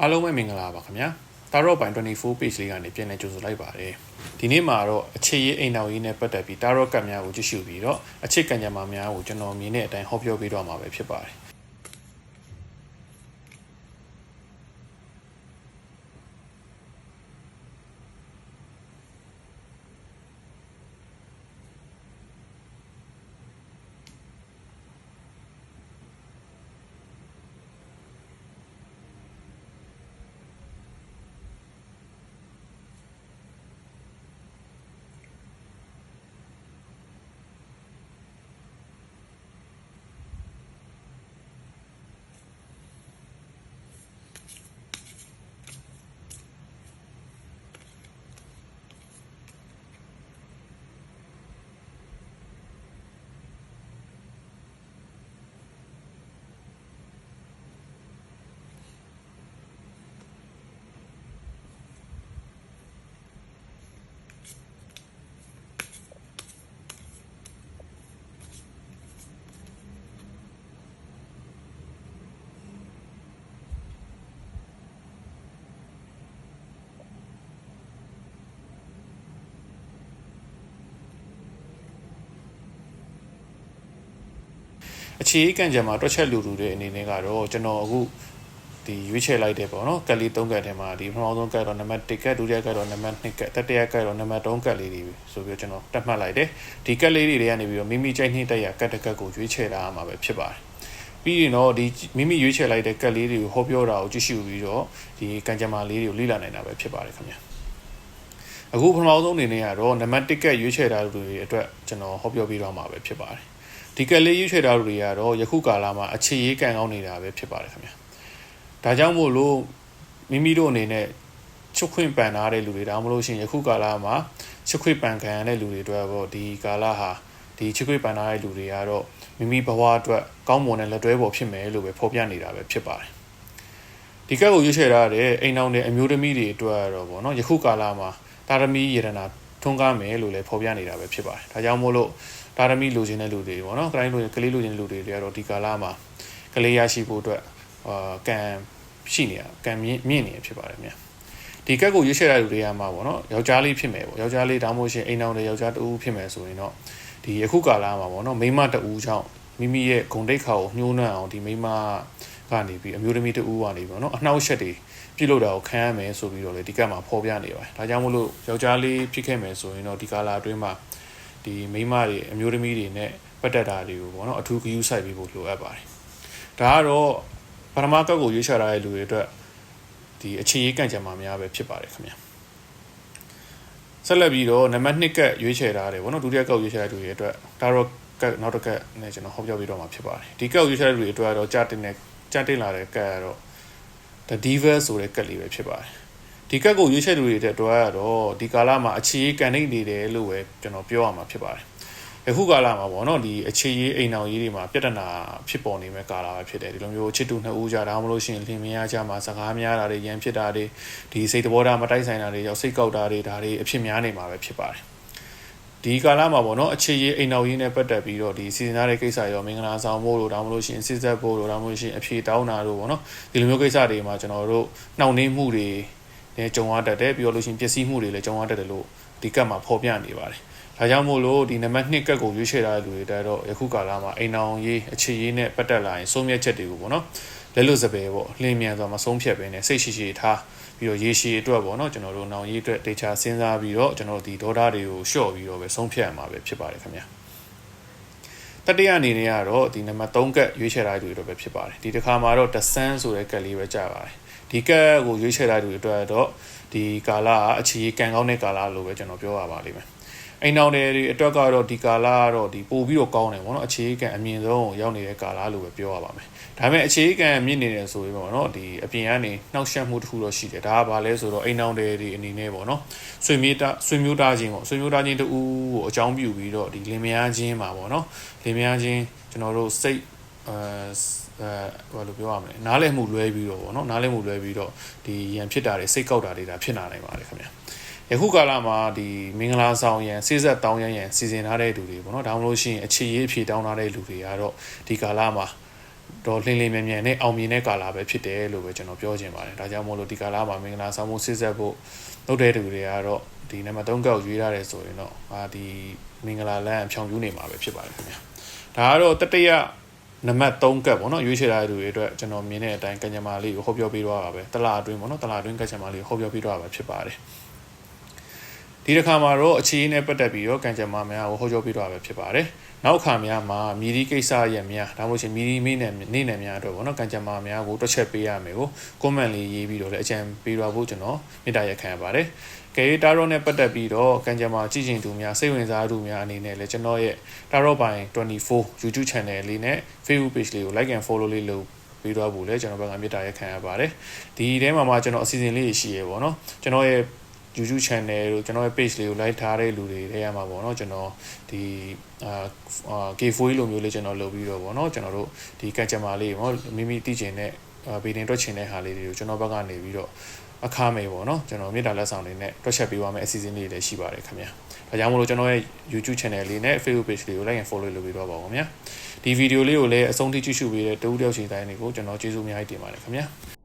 အားလုံးပဲမင်္ဂလာပါခင်ဗျာတာရော့ပိုင်24 page လေးကနေပြန်လည်ကြိုဆိုလိုက်ပါတယ်ဒီနေ့မှာတော့အခြေရေးအိမ်တော်ရေးနဲ့ပတ်သက်ပြီးတာရော့ကတ်များကိုကြည့်ရှုပြီးတော့အခြေကံကြမ္မာများကိုကျွန်တော်မြင်တဲ့အတိုင်းဟောပြောပေးတော့မှာပဲဖြစ်ပါတယ် အခြေကံကြံမှာတွက်ချက်လူလူတွေအနေနဲ့ကတော့ကျွန်တော်အခုဒီရွေးချယ်လိုက်တယ်ပေါ့နော်ကက်လေး၃ကက်ထဲမှာဒီပထမဆုံးကက်တော့နံပါတ်1ကက်ဒုတိယကက်တော့နံပါတ်2ကက်တတိယကက်တော့နံပါတ်3ကက်လေးတွေဆိုပြီးကျွန်တော်တက်မှတ်လိုက်တယ်ဒီကက်လေးတွေတွေကနေပြီးတော့မိမိကြိုက်နှိမ့်တက်ရကက်တစ်ကက်ကိုရွေးချယ်တာမှာပဲဖြစ်ပါတယ်ပြီးရင်တော့ဒီမိမိရွေးချယ်လိုက်တဲ့ကက်လေးတွေကိုဟောပြောတာကိုကြည့်ရှုပြီးတော့ဒီကံကြမ္မာလေးတွေကိုလေ့လာနိုင်တာပဲဖြစ်ပါတယ်ခင်ဗျာအခုပထမဆုံးအနေနဲ့ကတော့နံပါတ်1ကက်ရွေးချယ်တာတွေအတွက်ကျွန်တော်ဟောပြောပြီးတော့မှာပဲဖြစ်ပါတယ် ဒီကက်လေးရွေးချယ်တာတွေကတော့ယခုကာလမှာအခြေရေးကံကောင်းနေတာပဲဖြစ်ပါတယ်ခင်ဗျာဒါကြောင့်မို့လို့မိမိတို့အနေနဲ့ချုပ်ခွင့်ပန်ထားတဲ့လူတွေဒါမှမဟုတ်ရှင်ယခုကာလမှာချုပ်ခွင့်ပန်ခံရတဲ့လူတွေအတွက်ပေါ့ဒီကာလဟာဒီချုပ်ခွင့်ပန်ထားတဲ့လူတွေကတော့မိမိဘဝအတွက်ကောင်းမွန်တဲ့လက်တွဲပေါ်ဖြစ်မယ်လို့ပဲဖော်ပြနေတာပဲဖြစ်ပါတယ်ဒီကက်ကိုရွေးချယ်ထားတဲ့အိမ်အောင်တဲ့အမျိုးသမီးတွေအတွက်တော့ပေါ့နော်ယခုကာလမှာတာရမီယရနာထွန်းကားမယ်လို့လည်းဖော်ပြနေတာပဲဖြစ်ပါတယ်ဒါကြောင့်မို့လို့ တာရမီလိုချင်တဲ့လူတွေပေါ့နော်ကတိုင်းလိုကလေးလိုချင်တဲ့လူတွေတွေကတော့ဒီကာလမှာကလေးရရှိဖို့အတွက်အာကံရှိနေတာကံမြင့်မြင့်နေဖြစ်ပါတယ်မြတ်ဒီကက်ကိုရွေးချယ်တဲ့လူတွေကမှာပေါ့နော်ယောက်ျားလေးဖြစ်မယ်ပေါ့ယောက်ျားလေးဒါမှမဟုတ်ရှင်အိမ်အောင်တဲ့ယောက်ျားတူဖြစ်မယ်ဆိုရင်တော့ဒီအခုကာလမှာပေါ့နော်မိန်းမတူကြောင့်မိမိရဲ့ဂုံတိတ်ခါကိုညှိုးနှံ့အောင်ဒီမိန်းမကနေပြီးအမျိုးသမီးတူကနေပေါ့နော်အနှောက်အယှက်တွေပြုတ်လို့တာကိုခံရမယ်ဆိုပြီးတော့လေဒီကက်မှာဖော်ပြနေပါတယ်ဒါကြောင့်မို့လို့ယောက်ျားလေးဖြစ်ခဲ့မယ်ဆိုရင်တော့ဒီကာလအတွင်းမှာ ဒီမိန်းမတွေအမျိုးသမီးတွေနဲ့ပတ်သက်တာတွေကိုပေါ့နော်အထူးဂရုစိုက်ပြီးဖို့လိုအပ်ပါတယ်ဒါကတော့ပထမကက်ကိုရွေးချယ်ထားတဲ့လူတွေအတွက်ဒီအခြေရေးကန့်ကြံမှာများပဲဖြစ်ပါတယ်ခင်ဗျာဆက်လက်ပြီးတော့နံပါတ်2ကက်ရွေးချယ်ထားတယ်ဗောနော်ဒုတိယကက်ရွေးချယ်တဲ့လူတွေအတွက်ဒါတော့ကက်နောက်တစ်ကက်နဲ့ကျွန်တော်ဟောပြောပြတော့မှာဖြစ်ပါတယ်ဒီကက်ရွေးချယ်တဲ့လူတွေအတွက်ကတော့ကြာတင်တဲ့ကြာတင်လာတဲ့ကက်ကတော့ the diva ဆိုတဲ့ကက်လေးပဲဖြစ်ပါတယ် ဒီကက်ကိုရွေးချယ်လူတွေတဲ့အတွက်ကတော့ဒီကာလမှာအခြေရေးကန်နေနေတယ်လို့ပဲကျွန်တော်ပြောရမှာဖြစ်ပါတယ်ယခုကာလမှာပေါ့နော်ဒီအခြေရေးအိမ်အောင်ရေးတွေမှာပြဿနာဖြစ်ပေါ်နေမဲ့ကာလပဲဖြစ်တယ်ဒီလိုမျိုးချစ်တူနှစ်ဦးကြတာမလို့ရှိရင်လင်မယားကြမှာစကားများတာတွေရန်ဖြစ်တာတွေဒီစိတ်တဘောထားမတိုက်ဆိုင်တာတွေရောက်စိတ်ကောက်တာတွေဒါတွေအဖြစ်များနေမှာပဲဖြစ်ပါတယ်ဒီကာလမှာပေါ့နော်အခြေရေးအိမ်အောင်ရေးနဲ့ပတ်သက်ပြီးတော့ဒီစီစဉ်ထားတဲ့ကိစ္စရောမင်္ဂလာဆောင်ဖို့လို့ဒါမှမဟုတ်ရှင်စစ်သက်ဖို့လို့ဒါမှမဟုတ်ရှင်အဖြေတောင်းတာလို့ပေါ့နော်ဒီလိုမျိုးကိစ္စတွေမှာကျွန်တော်တို့နှောင့်နှေးမှုတွေ လည်းကြုံရတတ်တယ်ပြီးတော့လို့ရှင်ပျက်စီးမှုတွေလည်းကြုံရတတ်တယ်လို့ဒီကတ်မှာဖော်ပြနေပါတယ်ဒါကြောင့်မို့လို့ဒီနံပါတ်2ကတ်ကိုရွေးချယ်ထားတဲ့လူတွေတက်တော့ယခုကာလမှာအိမ်အောင်ရေးအခြေရေးနဲ့ပတ်သက်လာရင်စိုးမြတ်ချက်တွေကိုပေါ့နော်လက်လွတ်စပယ်ပေါ့လင်းမြန်စွာမဆုံးဖြတ်ဘဲနဲ့စိတ်ရှိရှိထားပြီးတော့ရေရှည်အတွက်ပေါ့နော်ကျွန်တော်တို့နောင်ရေးအတွက်ဒေတာစဉ်းစားပြီးတော့ကျွန်တော်တို့ဒီဒေါတာတွေကိုလျှော့ပြီးတော့ပဲဆုံးဖြတ်ရမှာပဲဖြစ်ပါတယ်ခင်ဗျာတတိယအနေနဲ့ကတော့ဒီနံပါတ်3ကတ်ရွေးချယ်ထားတဲ့လူတွေတော့ပဲဖြစ်ပါတယ်ဒီတစ်ခါမှာတော့တဆန်းဆိုတဲ့ကတ်လေးပဲကြာပါတယ် ဒီကတ်ကိုရွေးချယ်ထားတဲ့လူတွေအတွက်တော့ဒီကာလကအခြေကံကောင်းတဲ့ကာလလို့ပဲကျွန်တော်ပြောရပါလိမ့်မယ်အိမ်တော်တွေအတွက်ကတော့ဒီကာလကတော့ဒီပို့ပြီးတော့ကောင်းတယ်ပေါ့နော်အခြေခံအမြင့်ဆုံးရောက်နေတဲ့ကာလလို့ပဲပြောရပါမယ်ဒါပေမဲ့အခြေခံမြင့်နေတယ်ဆိုရင်ပေါ့နော်ဒီအပြင်ကနေနှောက်ယှက်မှုတစ်ခုတော့ရှိတယ်ဒါကဘာလဲဆိုတော့အိမ်တော်တွေဒီအနေနဲ့ပေါ့နော်ဆွေမျိုးတာဆွေမျိုးသားချင်းပေါ့ဆွေမျိုးသားချင်းတူကိုအကြောင်းပြုပြီးတော့ဒီလင်မယားချင်းမှာပေါ့နော်လင်မယားချင်းကျွန်တော်တို့စိတ် အဲအဲဘာလို့ပြောရမလဲနားလည်မှုလွဲပြီးတော့ဗောနော်နားလည်မှုလွဲပြီးတော့ဒီရန်ဖြစ်တာတွေစိတ်ကောက်တာတွေဒါဖြစ်လာနိုင်ပါတယ်ခင်ဗျာယခုကာလမှာဒီမင်္ဂလာဆောင်ရန်စိစက်တောင်းရန်ရန်စီစဉ်ထားတဲ့လူတွေပေါ့နော်ဒါမှမဟုတ်ရှင်အခြေရေးအဖြေတောင်းထားတဲ့လူတွေကတော့ဒီကာလမှာတော့လင်းလင်းမြန်မြန်နဲ့အောင်မြင်တဲ့ကာလာပဲဖြစ်တယ်လို့ပဲကျွန်တော်ပြောချင်ပါတယ်ဒါကြောင့်မို့လို့ဒီကာလာမှာမင်္ဂလာဆောင်မှုစစ်ဆက်ဖို့လုပ်တဲ့သူတွေကတော့ဒီနံပါတ်3ကောက်ရွေးရတယ်ဆိုရင်တော့အာဒီမင်္ဂလာလမ်းဖြောင်ပြူးနေမှာပဲဖြစ်ပါတယ်ခင်ဗျာဒါကတော့တတိယ နံပါတ်3ကပ်ပေါ့နော်ရွေးချယ်ရတဲ့သူတွေအတွက်ကျွန်တော်မြင်တဲ့အတိုင်းကံကြမ္မာလေးကိုဟောပြောပေးတော့တာပဲတလားအတွင်းပေါ့နော်တလားအတွင်းကံကြမ္မာလေးကိုဟောပြောပေးတော့တာပဲဖြစ်ပါတယ် ဒီတစ်ခါမှာတော့အခြေအနေနဲ့ပတ်သက်ပြီးတော့ကံကြမ္မာများကိုဟောပြောပေးတော့တာပဲဖြစ်ပါတယ်နောက်ခါများမှာမြည်ဒီကိစ္စရဲ့များဒါမှမဟုတ်ရှင်မြည်ဒီမိနဲ့နေနယ်များအတွက်ပေါ့နော်ကံကြမ္မာများကိုတွက်ချက်ပေးရမယ်ကို comment လေးရေးပြီးတော့လည်းအကြံပေးတော့ဖို့ကျွန်တော်မေတ္တာရက်ခံရပါတယ်ကဲတာရောနဲ့ပတ်သက်ပြီးတော့ကံကြမ္မာကြည့်ချင်သူများစိတ်ဝင်စားသူများအနေနဲ့လည်းကျွန်တော်ရဲ့တာရောပိုင်း24 YouTube channel လေးနဲ့ Facebook page လေးကို like and follow လေးလုပ်ပြီးတော့ဘူးလေကျွန်တော်ဘက်ကမေတ္တာရက်ခံရပါတယ်ဒီထဲမှာမှကျွန်တော်အစီအစဉ်လေးရှိရပေါ့နော်ကျွန်တော်ရဲ့ YouTube channel တို့ကျွန်တော်ရဲ့ page လေးကို like ထားတဲ့လူတွေထဲမှာပေါ့နော်ကျွန်တော်ဒီအာ K4 လိုမျိုးလေးကျွန်တော်လုပ်ပြီးတော့ပေါ့နော်ကျွန်တော်တို့ဒီကံကြမ္မာလေးပေါ့မိမိသိချင်တဲ့ဗီဒီယိုတွက်ချင်တဲ့ဟာလေးတွေကိုကျွန်တော်ဘက်ကနေပြီးတော့အခါမေပေါ့နော်ကျွန်တော်မြေတားလက်ဆောင်တွေနဲ့တွက်ချက်ပေးသွားမယ့်အစီအစဉ်လေးတွေလည်းရှိပါတယ်ခင်ဗျာဒါကြောင့်မလို့ကျွန်တော်ရဲ့ YouTube channel လေးနဲ့ Facebook page လေးကို like and follow လုပ်ပြီးတော့ပါဦးခင်ဗျာဒီဗီဒီယိုလေးကိုလည်းအဆုံးထိကြည့်ရှုပေးတဲ့တူတယောက်ချင်းတိုင်းတွေကိုကျွန်တော်ကျေးဇူးအများကြီးတင်ပါတယ်ခင်ဗျာ